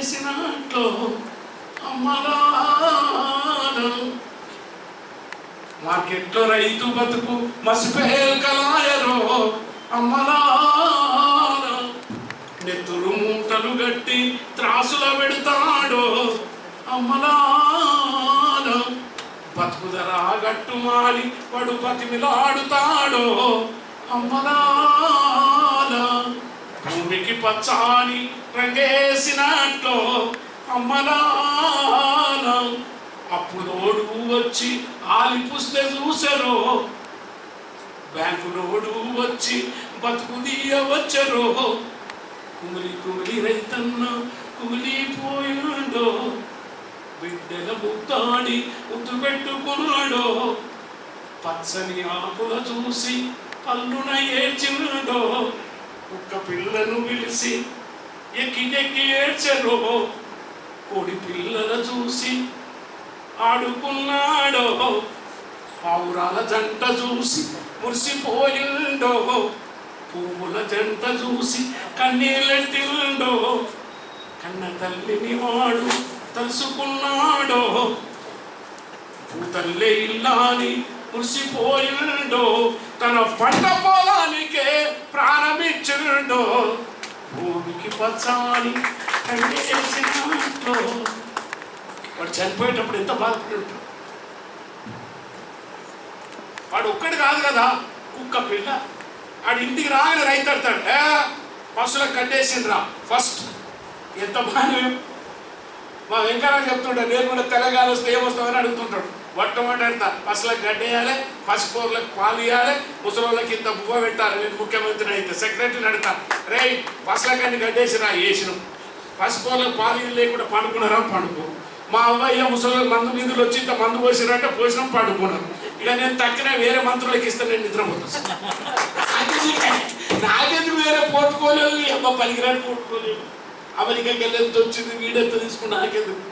చేసినట్లు అమ్మలాను మార్కెట్లో రైతు బతుకు మసిపేల్ కలాయరో అమ్మలాను నెత్తురు మూటలు గట్టి త్రాసుల పెడతాడో అమ్మలాను బతుకుదరా గట్టు మాలి పడు బతిమిలాడుతాడో అమ్మలా భూమికి పచ్చాని రంగేసినట్లు అమ్మనాన అప్పుడు ఓడు వచ్చి ఆలిపుస్తే చూసరో. బ్యాంకు నోడు వచ్చి బతుకు తీయవచ్చరో కుమిలి కుమిలి రైతన్న కుమిలిపోయిండో బిడ్డల ముత్తాడి ముద్దు పెట్టుకున్నాడో పచ్చని ఆకుల చూసి పల్లున ఏడ్చిండో కుక్క పిల్లను పిలిచి ఎక్కి ఎక్కి ఏడ్చరో కోడి పిల్లల చూసి ఆడుకున్నాడో. పావురాల జంట చూసి మురిసిపోయిండో. పువ్వుల జంట చూసి కన్నీళ్ళెట్టిండో కన్న తల్లిని వాడు తలుసుకున్నాడో. భూతల్లే ఇల్లాని మురిసిపోయిండో. తన పంట పొలానికే ప్రారంభించిండో భూమికి పచ్చాని వాడు చనిపోయేటప్పుడు ఎంత బాధపడి వాడు ఒక్కడు కాదు కదా కుక్క పిల్ల. వాడు ఇంటికి రాగానే రైతు అడతాడు ఏ పశువులకు కట్టేసిండ్రా ఫస్ట్. ఎంత బాగా మా వెంకయ్య చెప్తుంటాడు నేను కూడా తెలంగాణ వస్తే ఏమొస్తామని అడుగుతుంటాడు. మొట్టమొదటి అడతా అసలు గడ్డేయాలి పసుపూర్లకు పాలు ఇవ్వాలి ముసలి వాళ్ళకి ఇంత బువ్వ పెట్టాలి. నేను ముఖ్యమంత్రి అయితే సెక్రటరీని అడుగుతా రే పసులకన్ని గడ్డేసినా వేసినాం పసుపూర్లకు పాలు లేకుండా పండుకున్నారా పండుకో. మా అమ్మాయి ముసలి మందు నిధులు వచ్చి ఇంత మందు పోసిరంటే పోసినాం పండుకున్నారు ఇక నేను తక్కిన వేరే మంత్రులకి ఇస్తాను నేను నిద్రపోతాను నాకెందుకు వేరే పోర్టుకోలేదు అమ్మ పలికిరాని పోర్టుకోలేదు అమెరికాకి వెళ్ళి వచ్చింది? వీడెంత తీసుకుని నాకెందుకు?